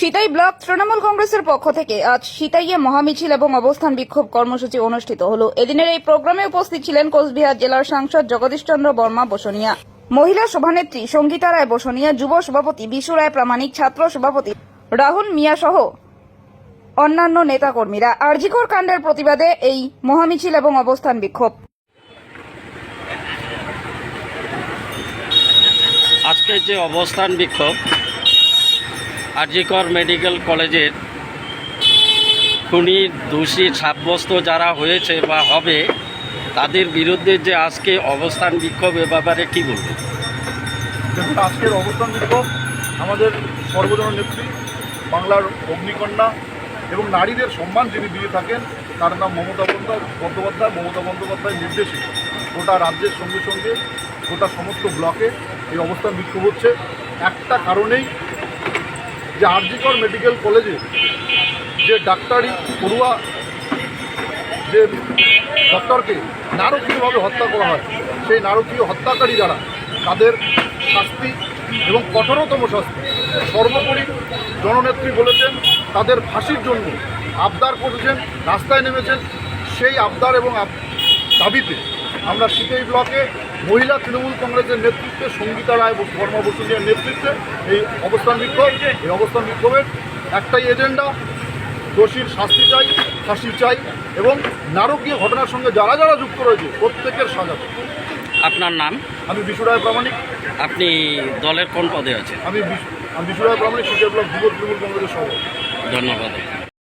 Sitai block Trinamool কংগ্রেসের পক্ষ থেকে আজ সিতাইয়ে মহামিছিল এবং অবস্থান বিক্ষোভ কর্মসূচি অনুষ্ঠিত হল। এদিনের এই প্রোগ্রামে উপস্থিত ছিলেন কোচবিহার জেলার সাংসদ জগদীশ চন্দ্র বর্মা বসনিয়া। মহিলা সভানেত্রী সঙ্গীতা রায় বসনিয়া, যুব সভাপতি বিশু রায়, প্রামাণিক ছাত্র সভাপতি রাহুল মিয়া সহ অন্যান্য নেতাকর্মীরা। আরজিকর কাণ্ডের প্রতিবাদে এই মহামিছিল এবং অবস্থান বিক্ষোভ। আজকে যে অবস্থান বিক্ষোভ আরজিকর মেডিকেল কলেজের খুনি, দোষী, সাব্যস্ত যারা হয়েছে বা হবে, তাদের বিরুদ্ধে যে আজকে অবস্থান বিক্ষোভ, এ ব্যাপারে কি বলবেন? দেখুন, আজকের অবস্থান বিক্ষোভ আমাদের সর্বজন নেত্রী, বাংলার অগ্নিকন্যা এবং নারীদের সম্মান যিনি দিয়ে থাকেন, তার নাম মমতা বন্দ্যোপাধ্যায়, মমতা বন্দ্যোপাধ্যায়ের নির্দেশে গোটা রাজ্যের সঙ্গে সঙ্গে গোটা সমস্ত ব্লকে এই অবস্থান বিক্ষোভ হচ্ছে। একটা কারণেই যে আরজিকর মেডিকেল কলেজে যে ডাক্তারি পড়ুয়া যে ডক্টরকে নারকীয়ভাবে হত্যা করা হয়, সেই নারকীয় হত্যাকারী যারা, তাদের শাস্তি এবং কঠোরতম শাস্তি সর্বোপরি জননেত্রী বলেছেন, তাদের ফাঁসির জন্য আবদার করেছেন, রাস্তায় নেমেছেন, সেই আবদার এবং দাবিতে আমরা সিপিআই ব্লকে মহিলা তৃণমূল কংগ্রেসের নেতৃত্বে সঙ্গীতা রায় বর্মা বসুনিয়ার নেতৃত্বে এই অবস্থান বিক্ষোভ এই অবস্থান বিক্ষোভের একটাই এজেন্ডা দোষীর শাস্তি চাই ফাঁসি চাই এবং নারকীয় ঘটনার সঙ্গে যারা যারা যুক্ত রয়েছে প্রত্যেকের সাজা আপনার নাম? আমি বিশুরায় প্রামাণিক। আপনি দলের কোন পদে আছেন? আমি বিশু- আমি বিশুরায় প্রামাণিক সিপিআই ব্লক যুব তৃণমূল কংগ্রেসের সভাপতি। ধন্যবাদ।